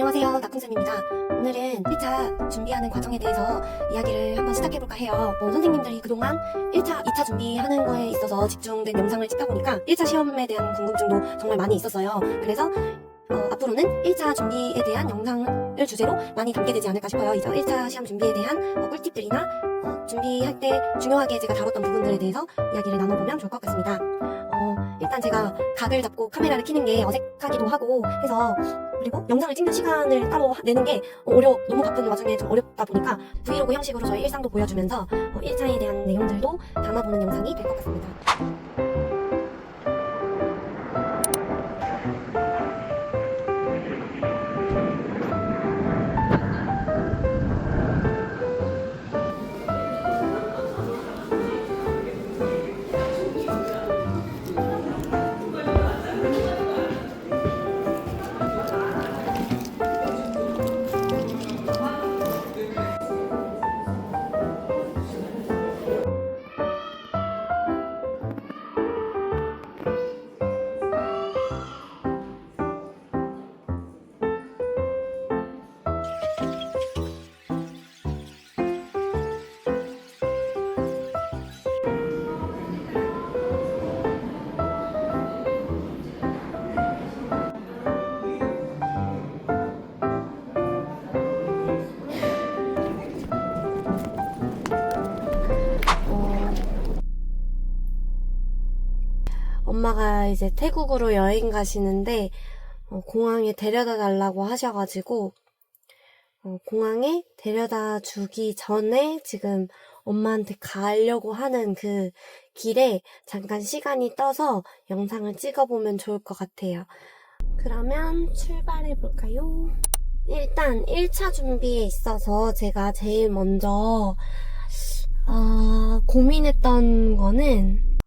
안녕하세요. 나쁜쌤입니다. 오늘은 1차 준비하는 과정에 대해서 이야기를 한번 시작해볼까 해요. 어, 선생님들이 그동안 1차, 2차 준비하는 거에 있어서 집중된 영상을 찍다 보니까 1차 시험에 대한 궁금증도 정말 많이 있었어요. 그래서 어, 앞으로는 1차 준비에 대한 영상을 주제로 많이 담게 되지 않을까 싶어요. 이제 1차 시험 준비에 대한 어, 꿀팁들이나 어, 준비할 때 중요하게 제가 다뤘던 부분들에 대해서 이야기를 나눠보면 좋을 것 같습니다. 어, 일단 제가 각을 잡고 카메라를 켜는 게 어색하기도 하고 해서 그리고 영상을 찍는 시간을 따로 내는 게 어려 너무 바쁜 와중에 좀 어렵다 보니까 브이로그 형식으로 저희 일상도 보여주면서 어, 1차에 대한 내용들도 담아보는 영상이 될 것 같습니다. 엄마가 이제 태국으로 여행 가시는데 어, 공항에 데려다 달라고 하셔가지고 어, 공항에 데려다 주기 전에 지금 엄마한테 가려고 하는 그 길에 잠깐 시간이 떠서 영상을 찍어보면 좋을 것 같아요. 그러면 출발해 볼까요? 일단 1차 준비에 있어서 제가 제일 먼저 아, 고민했던 거는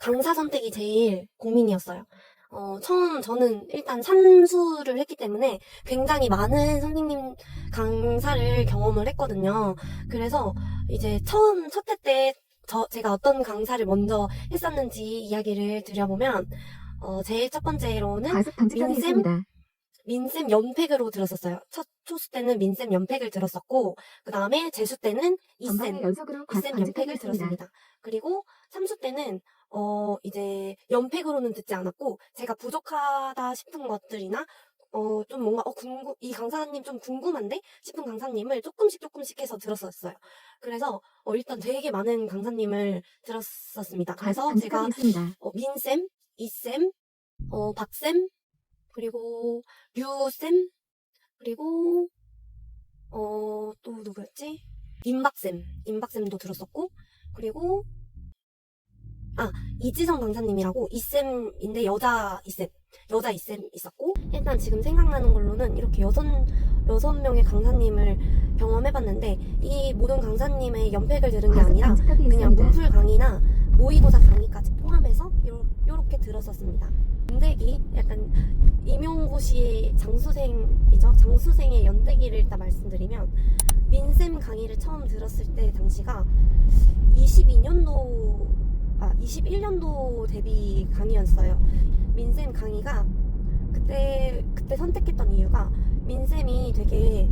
강사 선택이 제일 고민이었어요. 어, 처음 저는 일단 삼수를 했기 때문에 굉장히 많은 선생님 강사를 경험을 했거든요. 그래서 이제 처음 첫 해 때 저, 제가 어떤 강사를 먼저 했었는지 이야기를 드려보면, 어, 제일 첫 번째로는 민쌤? 민쌤 연팩으로 들었었어요. 첫 초수 때는 민쌤 연팩을 들었었고, 그 다음에 재수 때는 이쌤, 이쌤 연팩을. 들었습니다. 그리고 삼수 때는 어 이제 연팩으로는 듣지 않았고 제가 부족하다 싶은 것들이나 어 좀 뭔가 어 궁금 이 강사님 좀 궁금한데 싶은 강사님을 조금씩 조금씩 해서 들었었어요. 그래서 어 일단 되게 많은 강사님을 들었었습니다. 과속 그래서 제가. 어, 민쌤, 이쌤, 어, 박쌤, 그리고 류쌤, 그리고, 어, 또 누구였지? 임박쌤, 임박쌤도 들었었고, 그리고, 아, 이지성 강사님이라고 이쌤인데 여자 이쌤, 여자 이쌤 있었고, 일단 지금 생각나는 걸로는 이렇게 여섯, 여섯 명의 강사님을 경험해봤는데, 이 모든 강사님의 연팩을 들은 게 아니라, 그냥. 문풀 강의나 모의고사 강의까지 포함해서 요, 요렇게 들었었습니다. 연대기 약간 임용고시의 장수생이죠. 장수생의 연대기를 일단 말씀드리면 민쌤 강의를 처음 들었을 때 당시가 22년도 아 21년도 데뷔 강의였어요. 민쌤 강의가 그때 그때 선택했던 이유가 민쌤이 되게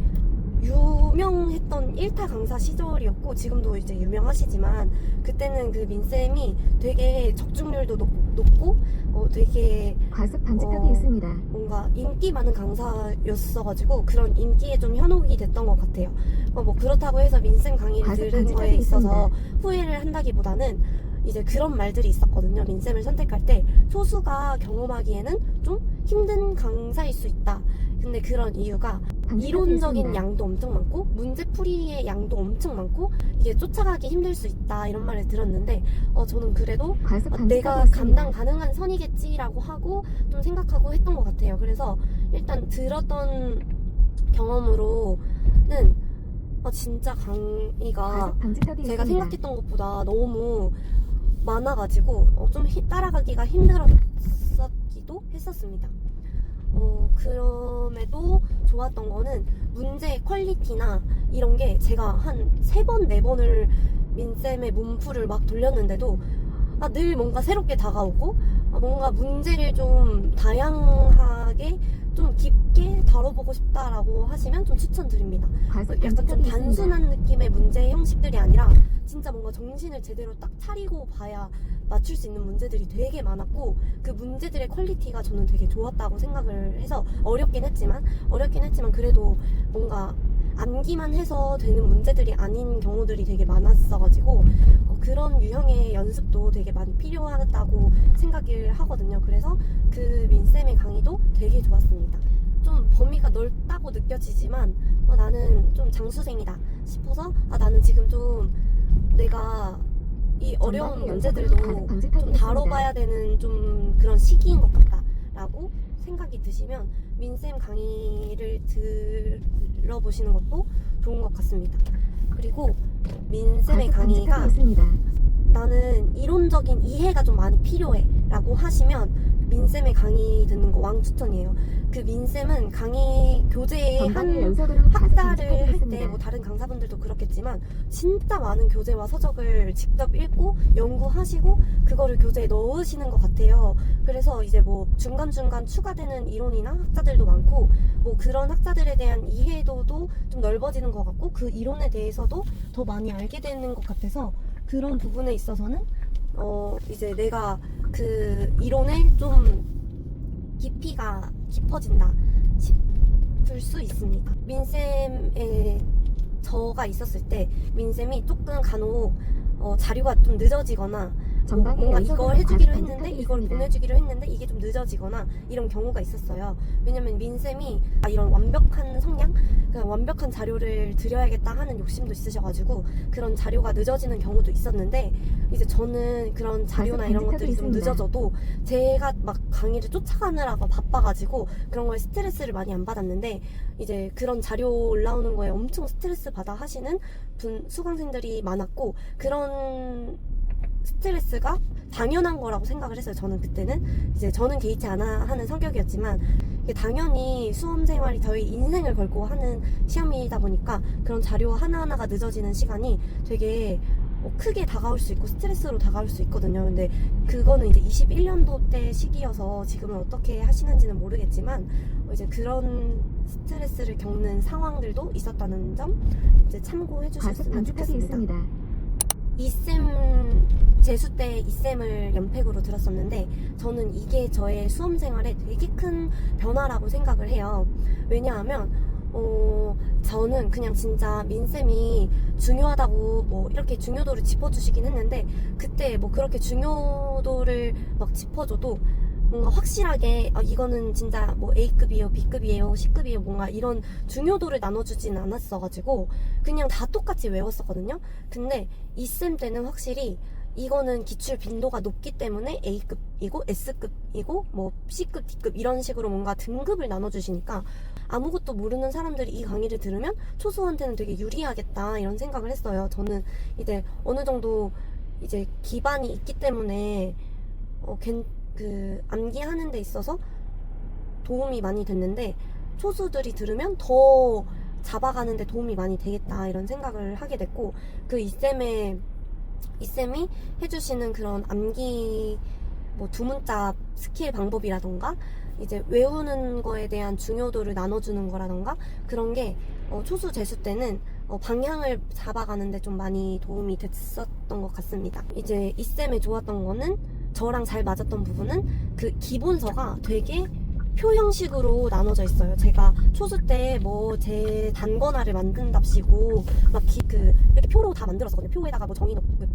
유명했던 1타 강사 시절이었고 지금도 이제 유명하시지만 그때는 그 민쌤이 되게 적중률도 높, 높고 어, 되게 과속 방지턱이 어, 있습니다. 뭔가 인기 많은 강사였어가지고 그런 인기에 좀 현혹이 됐던 것 같아요. 어, 뭐 그렇다고 해서 민쌤 강의를 들은 거에 있어서 있습니다. 후회를 한다기보다는 이제 그런 말들이 있었거든요. 민쌤을 선택할 때 초수가 경험하기에는 좀 힘든 강사일 수 있다. 근데 그런 이유가 이론적인. 양도 엄청 많고 문제풀이의 양도 엄청 많고 이게 쫓아가기 힘들 수 있다 이런 말을 들었는데 어 저는 그래도 어, 내가. 감당 가능한 선이겠지라고 하고 좀 생각하고 했던 것 같아요. 그래서 일단 들었던 경험으로는 어, 진짜 강의가 제가. 생각했던 것보다 너무 많아가지고 어, 좀 히- 따라가기가 힘들었기도 했었습니다. 어, 그럼에도 좋았던 거는 문제의 퀄리티나 이런 게 제가 한 세 번, 네 번을 민쌤의 문풀을 막 돌렸는데도 아, 늘 뭔가 새롭게 다가오고 아, 뭔가 문제를 좀 다양하게 좀 깊게 다뤄보고 싶다라고 하시면 좀 추천드립니다. 과속 약간 좀. 단순한 느낌의 문제 형식들이 아니라 진짜 뭔가 정신을 제대로 딱 차리고 봐야 맞출 수 있는 문제들이 되게 많았고 그 문제들의 퀄리티가 저는 되게 좋았다고 생각을 해서 어렵긴 했지만 어렵긴 했지만 그래도 뭔가 암기만 해서 되는 문제들이 아닌 경우들이 되게 많았어가지고 어, 그런 유형의 연습도 되게 많이 필요하다고 생각을 하거든요. 그래서 그 민쌤의 강의도 되게 좋았습니다. 좀 범위가 넓다고 느껴지지만 어, 나는 좀 장수생이다 싶어서 아 나는 지금 좀 내가 이 어려운 문제들도 좀. 다뤄봐야 되는 좀 그런 시기인 것 같다라고 생각이 드시면 민쌤 강의를 들 어보시는 것도 좋은 것 같습니다. 그리고 민쌤의 강의가. 나는 이론적인 이해가 좀 많이 필요해 라고 하시면 민쌤의 강의 듣는 거 왕추천이에요. 그 민쌤은 강의 교재에 한 연속으로 과속 학자를 방지턱이 할때 있습니다. 뭐 다른 강사분들도 그렇겠지만 진짜 많은 교재와 서적을 직접 읽고 연구하시고 그거를 교재에 넣으시는 것 같아요. 그래서 이제 뭐 중간중간 추가되는 이론이나 학자들도 많고 뭐 그런 학자들에 대한 이해도도 좀 넓어지는 것 같고 그 이론에 대해서도 더 많이 알게 되는 것 같아서 그런 부분에 있어서는 어 이제 내가 그 이론에 좀 깊이가 깊어진다 싶을 수 있습니다. 민쌤의 저가 있었을 때 민쌤이 조금 간혹 어, 자료가 좀 늦어지거나 뭐 뭔가 연속으로 이걸 해주기로 했는데 이걸. 보내주기로 했는데 이게 좀 늦어지거나 이런 경우가 있었어요. 왜냐면 민쌤이 아, 이런 완벽한 성향, 그냥 완벽한 자료를 드려야겠다 하는 욕심도 있으셔가지고 그런 자료가 늦어지는 경우도 있었는데 이제 저는 그런 자료나 이런 것들이 좀. 늦어져도 제가 막 강의를 쫓아가느라고 바빠가지고 그런 거에 스트레스를 많이 안 받았는데 이제 그런 자료 올라오는 거에 엄청 스트레스 받아 하시는 분 수강생들이 많았고 그런 스트레스가 당연한 거라고 생각을 했어요. 저는 그때는 이제 저는 개의치 않아 하는 성격이었지만 이게 당연히 수험 생활이 저희 인생을 걸고 하는 시험이다 보니까 그런 자료 하나하나가 늦어지는 시간이 되게 어, 크게 다가올 수 있고 스트레스로 다가올 수 있거든요. 근데 그거는 이제 21년도 때 시기여서 지금은 어떻게 하시는지는 모르겠지만 어, 이제 그런 스트레스를 겪는 상황들도 있었다는 점 이제 참고해 주셨으면 좋겠습니다. 이쌤 재수 때 이쌤을 연팩으로 들었었는데 저는 이게 저의 수험 생활에 되게 큰 변화라고 생각을 해요. 왜냐하면 어 저는 그냥 진짜 민쌤이 중요하다고 뭐 이렇게 중요도를 짚어주시긴 했는데 그때 뭐 그렇게 중요도를 막 짚어줘도 뭔가 확실하게 아, 이거는 진짜 뭐 A급이에요, B급이에요, C급이에요 뭔가 이런 중요도를 나눠주진 않았어가지고 그냥 다 똑같이 외웠었거든요. 근데 이쌤 때는 확실히 이거는 기출 빈도가 높기 때문에 A급이고 S급이고 뭐 C급, D급 이런 식으로 뭔가 등급을 나눠주시니까 아무것도 모르는 사람들이 이 강의를 들으면 초수한테는 되게 유리하겠다 이런 생각을 했어요. 저는 이제 어느 정도 이제 기반이 있기 때문에 어, 괜, 그 암기하는 데 있어서 도움이 많이 됐는데 초수들이 들으면 더 잡아가는데 도움이 많이 되겠다 이런 생각을 하게 됐고 그 이쌤의 이쌤이 해주시는 그런 암기 뭐 두문자 스킬 방법이라던가 이제 외우는 거에 대한 중요도를 나눠주는 거라던가 그런 게 어, 초수 재수 때는 어, 방향을 잡아가는데 좀 많이 도움이 됐었던 것 같습니다. 이제 이쌤에 좋았던 거는 저랑 잘 맞았던 부분은 그 기본서가 되게 표 형식으로 나눠져 있어요. 제가 초수 때 뭐 제 단권화를 만든답시고 막 그 이렇게 표로 다 만들었었거든요. 표에다가 뭐 정의 넣고 그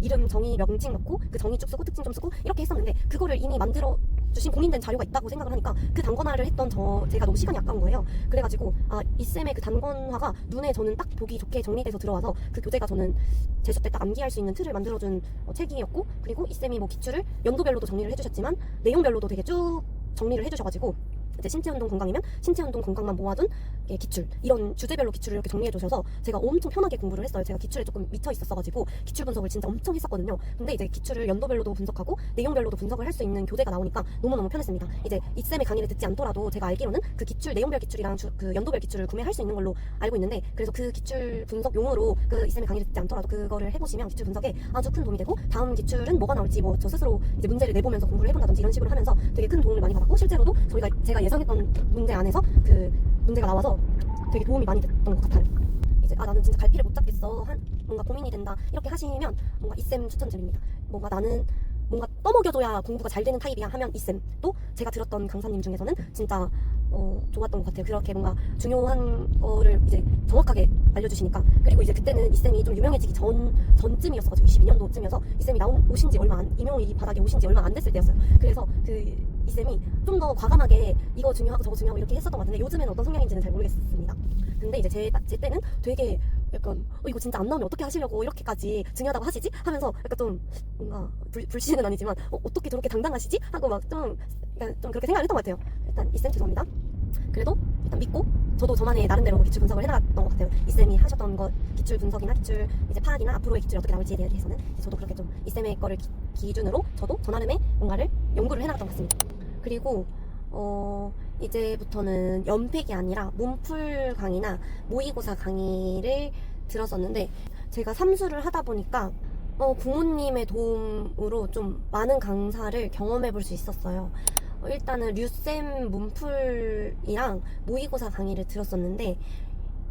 이름 정의 명칭 넣고 그 정의 쭉 쓰고 특징 좀 쓰고 이렇게 했었는데 그거를 이미 만들어 주신 공인된 자료가 있다고 생각을 하니까 그 단권화를 했던 저 제가 너무 시간이 아까운 거예요. 그래가지고 아 이 쌤의 그 단권화가 눈에 저는 딱 보기 좋게 정리돼서 들어와서 그 교재가 저는 재수 때 딱 암기할 수 있는 틀을 만들어준 어, 책이었고 그리고 이 쌤이 뭐 기출을 연도별로도 정리를 해주셨지만 내용별로도 되게 쭉 정리를 해주셔가지고 이제 신체 운동 건강이면 신체 운동 건강만 모아둔 예, 기출 이런 주제별로 기출을 이렇게 정리해 주셔서 제가 엄청 편하게 공부를 했어요. 제가 기출에 조금 미쳐 있었어가지고 기출 분석을 진짜 엄청 했었거든요. 근데 이제 기출을 연도별로도 분석하고 내용별로도 분석을 할 수 있는 교재가 나오니까 너무 너무 편했습니다. 이제 이 쌤의 강의를 듣지 않더라도 제가 알기로는 그 기출 내용별 기출이랑 주- 그 연도별 기출을 구매할 수 있는 걸로 알고 있는데 그래서 그 기출 분석용으로 그 이 쌤의 강의를 듣지 않더라도 그거를 해보시면 기출 분석에 아주 큰 도움이 되고 다음 기출은 뭐가 나올지 뭐 저 스스로 이제 문제를 내보면서 공부를 해본다든지 이런 식으로 하면서 되게 큰 도움을 많이 받았고 실제로도 저희가 제가 예상했던 문제 안에서 그 문제가 나와서 되게 도움이 많이 됐던 것 같아요. 이제 아 나는 진짜 갈피를 못 잡겠어 한 뭔가 고민이 된다 이렇게 하시면 뭔가 이쌤 추천드립니다. 뭔가 나는 뭔가 떠먹여줘야 공부가 잘 되는 타입이야 하면 이쌤 또 제가 들었던 강사님 중에서는 진짜 어, 좋았던 것 같아요. 그렇게 뭔가 중요한 거를 이제 정확하게 알려주시니까 그리고 이제 그때는 이쌤이 좀 유명해지기 전 전쯤이었어가지고 22년도쯤이어서 이쌤이 나온 오신 지 얼마 안 이명호 이 바닥에 오신 지 얼마 안 됐을 때였어요. 그래서 그 이쌤이 좀 더 과감하게 이거 중요하고 저거 중요하고 이렇게 했었던 것 같은데 요즘에는 어떤 성향인지는 잘 모르겠습니다. 근데 이제 제, 제 때는 되게 약간 어, 이거 진짜 안 나오면 어떻게 하시려고 이렇게까지 중요하다고 하시지? 하면서 약간 좀 뭔가 불, 불신은 아니지만 어, 어떻게 저렇게 당당하시지? 하고 막좀 좀 그렇게 생각을 했던 것 같아요. 일단 이쌤 죄송합니다. 그래도 일단 믿고 저도 저만의 나름대로 기출 분석을 해나갔던 것 같아요. 이쌤이 하셨던 것 기출 분석이나 기출 이제 파악이나 앞으로의 기출이 어떻게 나올지에 대해서는 저도 그렇게 좀 이쌤의 거를 기, 기준으로 저도 저 나름의 뭔가를 연구를 해나갔던 것 같습니다. 그리고 어 이제부터는 연팩이 아니라 문풀 강의나 모의고사 강의를 들었었는데 제가 삼수를 하다 보니까 어, 부모님의 도움으로 좀 많은 강사를 경험해 볼 수 있었어요. 어, 일단은 류쌤 문풀이랑 모의고사 강의를 들었었는데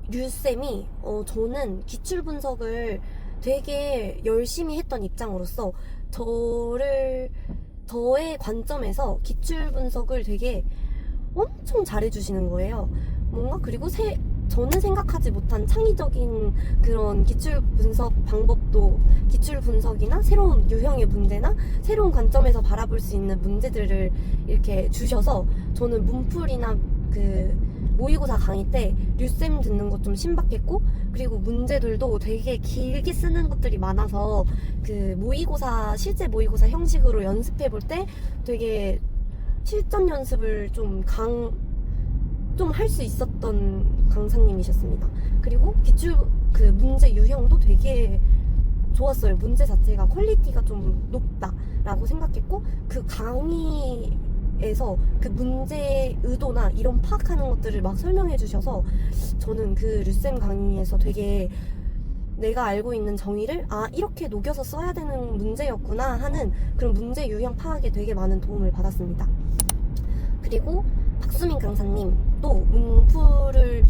류쌤이 어, 저는 기출 분석을 되게 열심히 했던 입장으로서 저를 저의 관점에서 기출 분석을 되게 엄청 잘해주시는 거예요. 뭔가 그리고 세, 저는 생각하지 못한 창의적인 그런 기출 분석 방법도 기출 분석이나 새로운 유형의 문제나 새로운 관점에서 바라볼 수 있는 문제들을 이렇게 주셔서 저는 문풀이나 그 모의고사 강의 때 류쌤 듣는 것 좀 신박했고 그리고 문제들도 되게 길게 쓰는 것들이 많아서 그 모의고사 실제 모의고사 형식으로 연습해 볼 때 되게 실전 연습을 좀 강 좀 할 수 있었던 강사님이셨습니다. 그리고 기출 그 문제 유형도 되게 좋았어요. 문제 자체가 퀄리티가 좀 높다라고 생각했고 그 강의에서 그 문제 의도나 이런 파악하는 것들을 막 설명해 주셔서 저는 그 류쌤 강의에서 되게 내가 알고 있는 정의를 아 이렇게 녹여서 써야 되는 문제였구나 하는 그런 문제 유형 파악에 되게 많은 도움을 받았습니다. 그리고 박수민 강사님 도 문풀을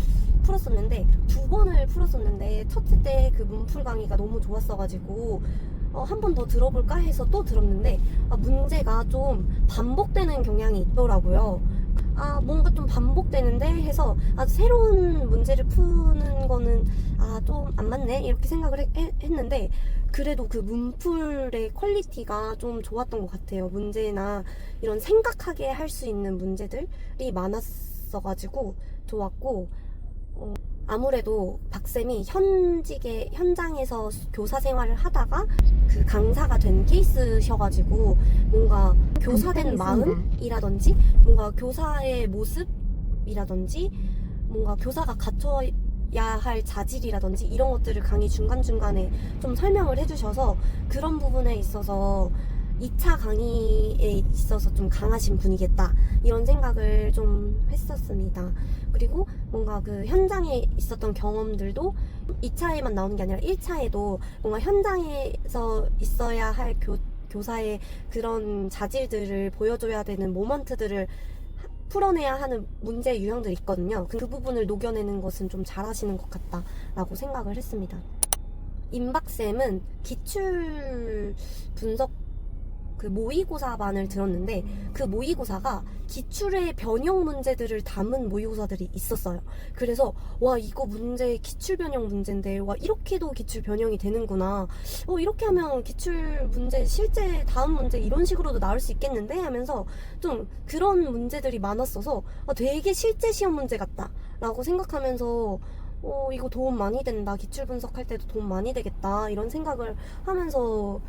풀었었는데 두 번을 풀었었는데 첫째 때 그 문풀 강의가 너무 좋았어가지고 어, 한 번 더 들어볼까 해서 또 들었는데 아, 문제가 좀 반복되는 경향이 있더라고요. 아 뭔가 좀 반복되는데 해서 아 새로운 문제를 푸는 거는 아 좀 안 맞네 이렇게 생각을 해- 해- 했는데 그래도 그 문풀의 퀄리티가 좀 좋았던 것 같아요. 문제나 이런 생각하게 할 수 있는 문제들이 많았 어가지고 좋았고 어, 아무래도 박쌤이 현직에 현장에서 교사 생활을 하다가 그 강사가 된 케이스셔가지고 뭔가 교사된 마음이라든지 뭔가 교사의 모습이라든지 뭔가 교사가 갖춰야 할 자질이라든지 이런 것들을 강의 중간중간에 좀 설명을 해주셔서 그런 부분에 있어서 2차 강의에 있어서 좀 강하신 분이겠다 이런 생각을 좀 했었습니다. 그리고 뭔가 그 현장에 있었던 경험들도 2차에만 나오는 게 아니라 1차에도 뭔가 현장에서 있어야 할 교, 교사의 그런 자질들을 보여줘야 되는 모먼트들을 하- 풀어내야 하는 문제 유형들이 있거든요. 그, 그 부분을 녹여내는 것은 좀 잘하시는 것 같다라고 생각을 했습니다. 임박쌤은 기출 분석 그 모의고사반을 들었는데 그 모의고사가 기출의 변형 문제들을 담은 모의고사들이 있었어요. 그래서 와 이거 문제 기출 변형 문제인데 와 이렇게도 기출 변형이 되는구나. 어 이렇게 하면 기출 문제 실제 다음 문제 이런 식으로도 나올 수 있겠는데 하면서 좀 그런 문제들이 많았어서 아, 되게 실제 시험 문제 같다라고 생각하면서 어 이거 도움 많이 된다. 기출 분석할 때도 도움 많이 되겠다. 이런 생각을 하면서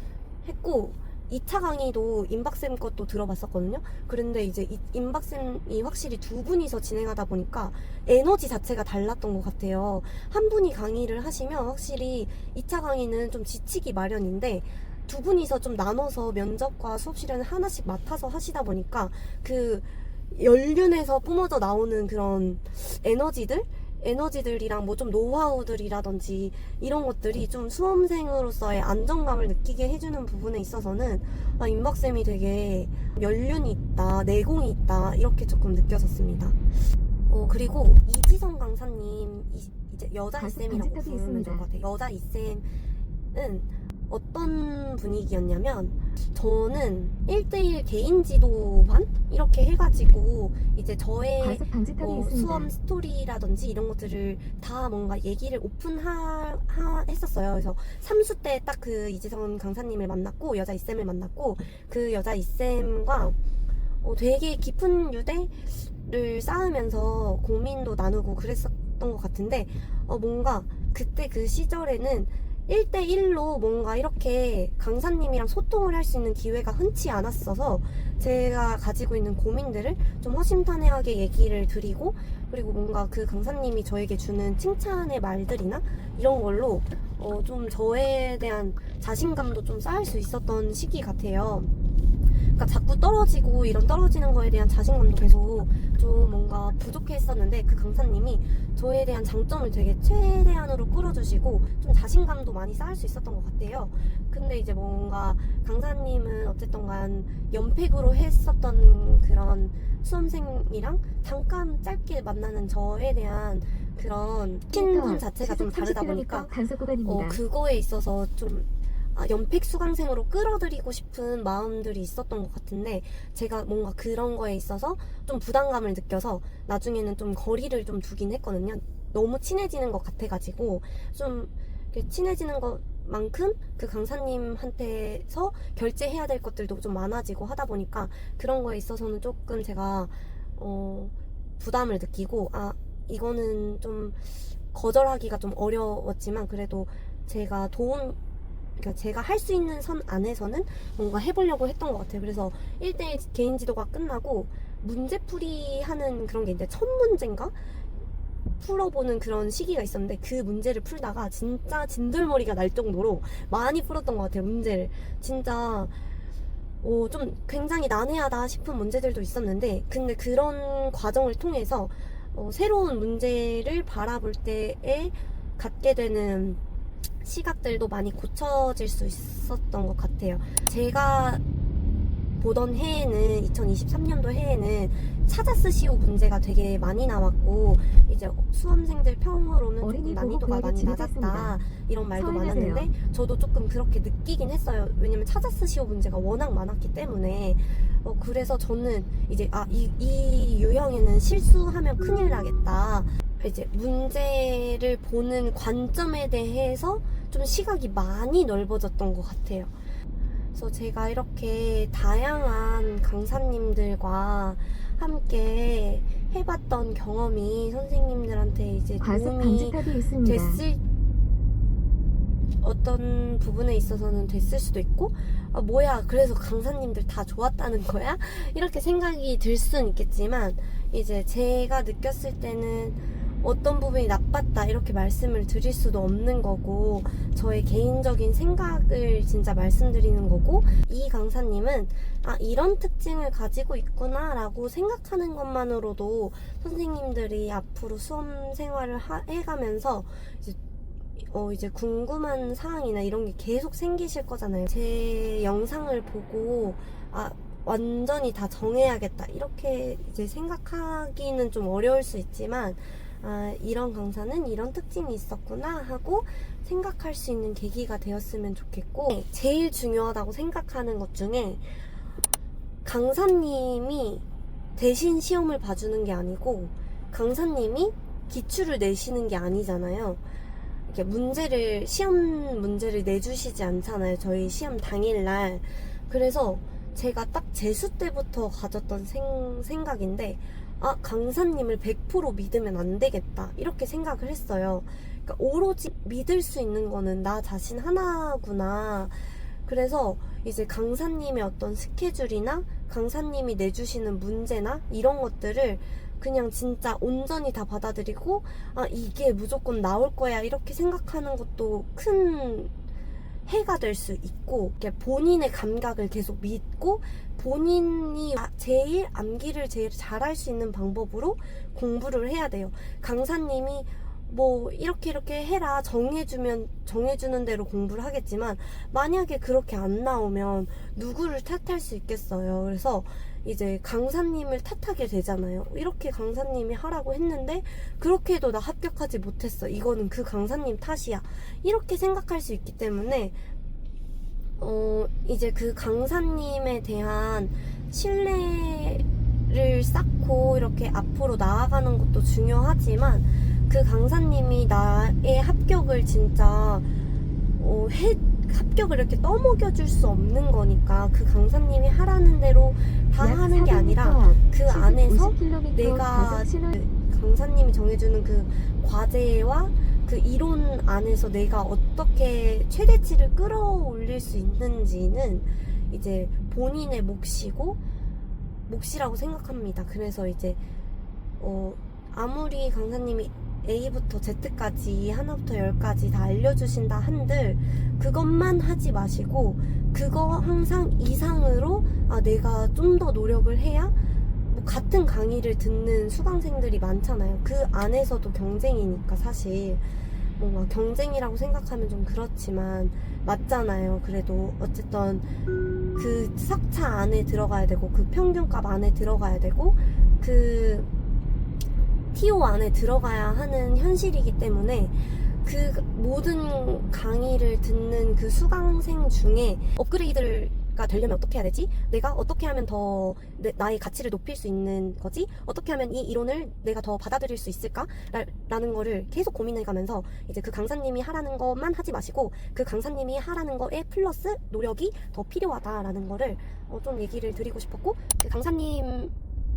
했고 2차 강의도 임박쌤 것도 들어봤었거든요. 그런데 이제 이- 임박쌤이 확실히 두 분이서 진행하다 보니까 에너지 자체가 달랐던 것 같아요. 한 분이 강의를 하시면 확실히 2차 강의는 좀 지치기 마련인데 두 분이서 좀 나눠서 면접과 수업 시간을 하나씩 맡아서 하시다 보니까 그 연륜에서 뿜어져 나오는 그런 에너지들 에너지들이랑 뭐 좀 노하우들이라든지 이런 것들이 좀 수험생으로서의 안정감을 느끼게 해주는 부분에 있어서는 아, 임박쌤이 되게 연륜이 있다, 내공이 있다 이렇게 조금 느껴졌습니다. 어, 그리고 이지성 강사님 이, 제 여자 이쌤이라고 부르면 좋을. 것 같아요. 여자 이쌤은 어떤 분위기였냐면 저는 1대1 개인 지도반 이렇게 해가지고 이제 저의 있습니다. 수험 스토리라든지 이런 것들을 다 뭔가 얘기를 오픈하 하- 했었어요. 그래서 3수 때 딱 그 이지성 강사님을 만났고 여자 이쌤을 만났고 그 여자 이쌤과 어, 되게 깊은 유대를 쌓으면서 고민도 나누고 그랬었던 것 같은데 어, 뭔가 그때 그 시절에는 1대1로 뭔가 이렇게 강사님이랑 소통을 할 수 있는 기회가 흔치 않았어서 제가 가지고 있는 고민들을 좀 허심탄회하게 얘기를 드리고 그리고 뭔가 그 강사님이 저에게 주는 칭찬의 말들이나 이런 걸로 어, 좀 저에 대한 자신감도 좀 쌓을 수 있었던 시기 같아요. 그러니까 자꾸 떨어지고 이런 떨어지는 거에 대한 자신감도 계속 좀 뭔가 부족했었는데 그 강사님이 저에 대한 장점을 되게 최대한으로 끌어주시고 좀 자신감도 많이 쌓을 수 있었던 것 같아요. 근데 이제 뭔가 강사님은 어쨌든 간 연팩으로 했었던 그런 수험생이랑 잠깐 짧게 만나는 저에 대한 그런 신분 자체가 좀 다르다 보니까. 어, 그거에 있어서 좀 아, 연팩 수강생으로 끌어들이고 싶은 마음들이 있었던 것 같은데 제가 뭔가 그런 거에 있어서 좀 부담감을 느껴서 나중에는 좀 거리를 좀 두긴 했거든요. 너무 친해지는 것 같아가지고 좀 친해지는 것만큼 그 강사님한테서 결제해야 될 것들도 좀 많아지고 하다 보니까 그런 거에 있어서는 조금 제가 어, 부담을 느끼고 아 이거는 좀 거절하기가 좀 어려웠지만 그래도 제가 도움 그러니까 제가 할 수 있는 선 안에서는 뭔가 해보려고 했던 것 같아요. 그래서 1대1 개인 지도가 끝나고 문제풀이 하는 그런 게 있는데 첫 문제인가? 풀어보는 그런 시기가 있었는데 그 문제를 풀다가 진짜 진들머리가 날 정도로 많이 풀었던 것 같아요. 문제를. 진짜 어, 좀 굉장히 난해하다 싶은 문제들도 있었는데 근데 그런 과정을 통해서 어, 새로운 문제를 바라볼 때에 갖게 되는 시각들도 많이 고쳐질 수 있었던 것 같아요. 제가 보던 해에는 2023년도 해에는 찾아 쓰시오 문제가 되게 많이 나왔고 이제 수험생들 평으로는 조금 난이도가 많이 낮았다. 이런 말도. 많았는데 저도 조금 그렇게 느끼긴 했어요. 왜냐면 찾아 쓰시오 문제가 워낙 많았기 때문에 어, 그래서 저는 이제 아이 이 유형에는 실수하면 큰일 나겠다. 이제 문제를 보는 관점에 대해서 좀 시각이 많이 넓어졌던 것 같아요. 그래서 제가 이렇게 다양한 강사님들과 함께 해봤던 경험이 선생님들한테 이제 도움이. 됐을 어떤 부분에 있어서는 됐을 수도 있고 아, 뭐야 그래서 강사님들 다 좋았다는 거야 이렇게 생각이 들 수는 있겠지만 이제 제가 느꼈을 때는 어떤 부분이 나빴다 이렇게 말씀을 드릴 수도 없는 거고 저의 개인적인 생각을 진짜 말씀드리는 거고 이 강사님은 아 이런 특징을 가지고 있구나 라고 생각하는 것만으로도 선생님들이 앞으로 수험 생활을 하- 해가면서 이제 어, 이제 궁금한 사항이나 이런 게 계속 생기실 거잖아요. 제 영상을 보고, 아, 완전히 다 정해야겠다. 이렇게 이제 생각하기는 좀 어려울 수 있지만, 아, 이런 강사는 이런 특징이 있었구나 하고 생각할 수 있는 계기가 되었으면 좋겠고, 제일 중요하다고 생각하는 것 중에, 강사님이 대신 시험을 봐주는 게 아니고, 강사님이 기출을 내시는 게 아니잖아요. 이렇게 문제를 시험 문제를 내주시지 않잖아요. 저희 시험 당일날. 그래서 제가 딱 재수 때부터 가졌던 생, 생각인데 아 강사님을 100% 믿으면 안 되겠다 이렇게 생각을 했어요. 그러니까 오로지 믿을 수 있는 거는 나 자신 하나구나. 그래서 이제 강사님의 어떤 스케줄이나 강사님이 내주시는 문제나 이런 것들을 그냥 진짜 온전히 다 받아들이고 아 이게 무조건 나올 거야 이렇게 생각하는 것도 큰 해가 될 수 있고 이렇게 본인의 감각을 계속 믿고 본인이 아- 제일 암기를 제일 잘할 수 있는 방법으로 공부를 해야 돼요. 강사님이 뭐 이렇게 이렇게 해라 정해주면 정해주는 대로 공부를 하겠지만 만약에 그렇게 안 나오면 누구를 탓할 수 있겠어요. 그래서 이제 강사님을 탓하게 되잖아요. 이렇게 강사님이 하라고 했는데 그렇게 해도 나 합격하지 못했어. 이거는 그 강사님 탓이야. 이렇게 생각할 수 있기 때문에 어 이제 그 강사님에 대한 신뢰를 쌓고 이렇게 앞으로 나아가는 것도 중요하지만 그 강사님이 나의 합격을 진짜 어, 해, 합격을 이렇게 떠먹여 줄 수 없는 거니까 그 강사님이 하라는 대로 다 하는 게 아니라 그 안에서 내가 그 강사님이 정해주는 그 과제와 그 이론 안에서 내가 어떻게 최대치를 끌어올릴 수 있는지는 이제 본인의 몫이고 몫이라고 생각합니다. 그래서 이제 어 아무리 강사님이 A부터 Z까지 하나부터 열까지 다 알려주신다 한들 그것만 하지 마시고 그거 항상 이상으로 아 내가 좀 더 노력을 해야 뭐 같은 강의를 듣는 수강생들이 많잖아요. 그 안에서도 경쟁이니까 사실 뭔가 경쟁이라고 생각하면 좀 그렇지만 맞잖아요. 그래도 어쨌든 그 석차 안에 들어가야 되고 그 평균값 안에 들어가야 되고 그 TO 안에 들어가야 하는 현실이기 때문에 그 모든 강의를 듣는 그 수강생 중에 업그레이드가 되려면 어떻게 해야 되지? 내가 어떻게 하면 더 내- 나의 가치를 높일 수 있는 거지? 어떻게 하면 이 이론을 내가 더 받아들일 수 있을까? 라- 라는 거를 계속 고민해 가면서 이제 그 강사님이 하라는 것만 하지 마시고 그 강사님이 하라는 거에 플러스 노력이 더 필요하다라는 거를 어, 좀 얘기를 드리고 싶었고 그 강사님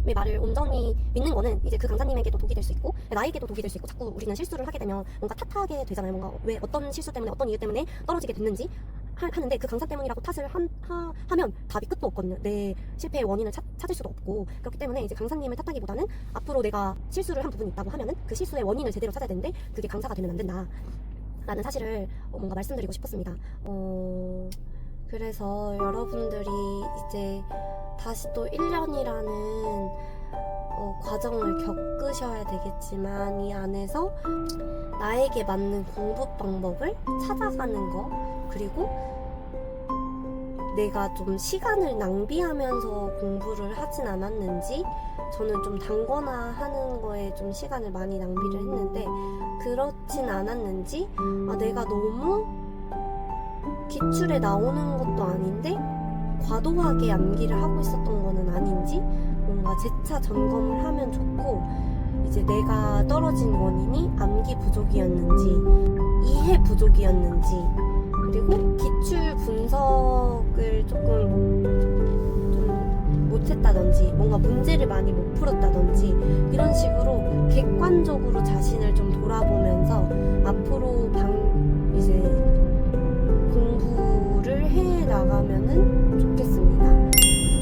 의 말을 온전히 믿는 거는 이제 그 강사님에게도 독이 될 수 있고 나에게도 독이 될 수 있고 자꾸 우리는 실수를 하게 되면 뭔가 탓하게 되잖아요. 뭔가 왜 어떤 실수 때문에 어떤 이유 때문에 떨어지게 됐는지 하, 하는데 그 강사 때문이라고 탓을 한, 하, 하면 답이 끝도 없거든요. 내 실패의 원인을 찾, 찾을 수도 없고 그렇기 때문에 이제 강사님을 탓하기보다는 앞으로 내가 실수를 한 부분이 있다고 하면은 그 실수의 원인을 제대로 찾아야 되는데 그게 강사가 되면 안 된다. 라는 사실을 어, 뭔가 말씀드리고 싶었습니다. 어, 그래서 여러분들이 이제 다시 또 1년이라는 어, 과정을 겪으셔야 되겠지만 이 안에서 나에게 맞는 공부 방법을 찾아가는 거 그리고 내가 좀 시간을 낭비하면서 공부를 하진 않았는지 저는 좀 단거나 하는 거에 좀 시간을 많이 낭비를 했는데 그렇진 않았는지 아, 내가 너무 기출에 나오는 것도 아닌데 과도하게 암기를 하고 있었던 거는 아닌지 뭔가 재차 점검을 하면 좋고 이제 내가 떨어진 원인이 암기 부족이었는지 이해 부족이었는지 그리고 기출 분석을 조금 좀 못했다든지 뭔가 문제를 많이 못 풀었다든지 이런 식으로 객관적으로 자신을 좀 돌아보면서 앞으로 방 이제 해 나가면은 좋겠습니다.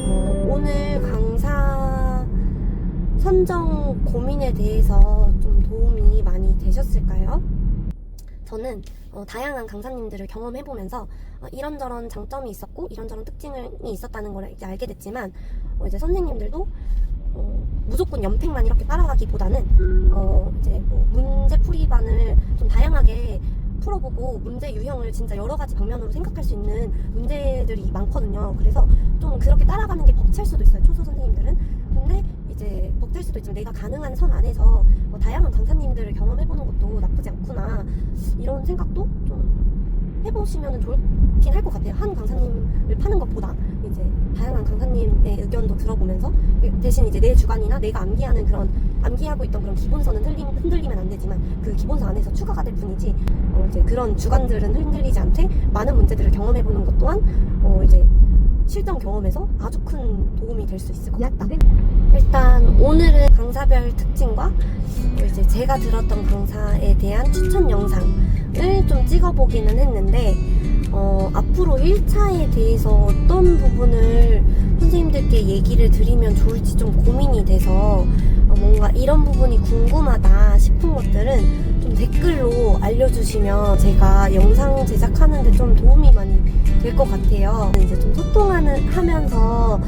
어, 오늘 강사 선정 고민에 대해서 좀 도움이 많이 되셨을까요? 저는 어, 다양한 강사님들을 경험해보면서 어, 이런저런 장점이 있었고 이런저런 특징이 있었다는 걸 이제 알게 됐지만 어, 이제 선생님들도 어, 무조건 연팩만 이렇게 따라가기보다는 어, 이제 뭐 문제 풀이반을 좀 다양하게 풀어보고 문제 유형을 진짜 여러 가지 방면으로 생각할 수 있는 문제들이 많거든요. 그래서 좀 그렇게 따라가는 게 벅찰 수도 있어요. 초소 선생님들은. 근데 이제 벅찰 수도 있지만 내가 가능한 선 안에서 뭐 다양한 강사님들을 경험해보는 것도 나쁘지 않구나 이런 생각도 좀 해보시면 좋긴 할 것 같아요. 한 강사님을 파는 것보다 다양한 강사님의 의견도 들어보면서 대신 이제 내 주관이나 내가 암기하는 그런 암기하고 있던 그런 기본선은 흔들리, 흔들리면 안 되지만 그 기본선 안에서 추가가 될 뿐이지 어 이제 그런 주관들은 흔들리지 않되 많은 문제들을 경험해 보는 것 또한 어 이제 실전 경험에서 아주 큰 도움이 될 수 있을 것 같다. 일단 오늘은 강사별 특징과 또 이제 제가 들었던 강사에 대한 추천 영상을 좀 찍어보기는 했는데 어, 앞으로 1차에 대해서 어떤 부분을 선생님들께 얘기를 드리면 좋을지 좀 고민이 돼서 어, 뭔가 이런 부분이 궁금하다 싶은 것들은 좀 댓글로 알려주시면 제가 영상 제작하는데 좀 도움이 많이 될 것 같아요. 이제 좀 소통하는 하면서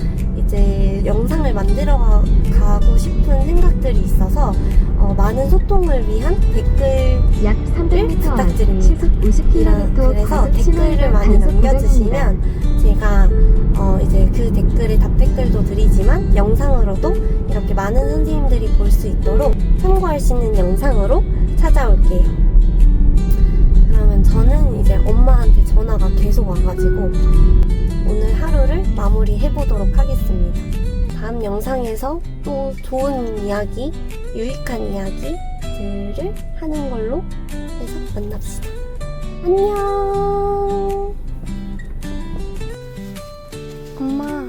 이제 영상을 만들어 가- 가고 싶은 생각들이 있어서 어, 많은 소통을 위한 댓글 약 300m 앞 부탁드립니다. 시속 50km 그래서 댓글을 많이. 남겨주시면 제가 어 이제 그 댓글에 답댓글도 드리지만 영상으로도 이렇게 많은 선생님들이 볼 수 있도록 참고할 수 있는 영상으로 찾아올게요. 그러면 저는 이제 엄마한테 전화가 계속 와가지고 오늘 하루를 마무리해 보도록 하겠습니다. 다음 영상에서 또 좋은 이야기, 유익한 이야기들을 하는 걸로 해서 만납시다. 안녕. 엄마,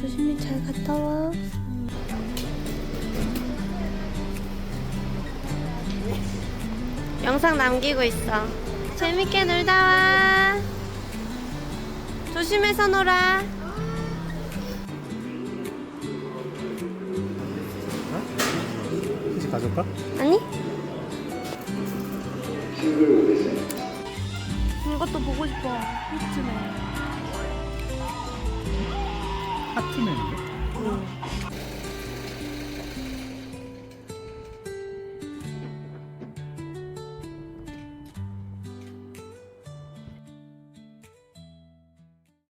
조심히 잘 갔다 와. 영상 남기고 있어. 재밌게 놀다 와. 조심해서 놀아. 혹시 가져올까? 아니? 이것도 보고 싶어. 히트맨.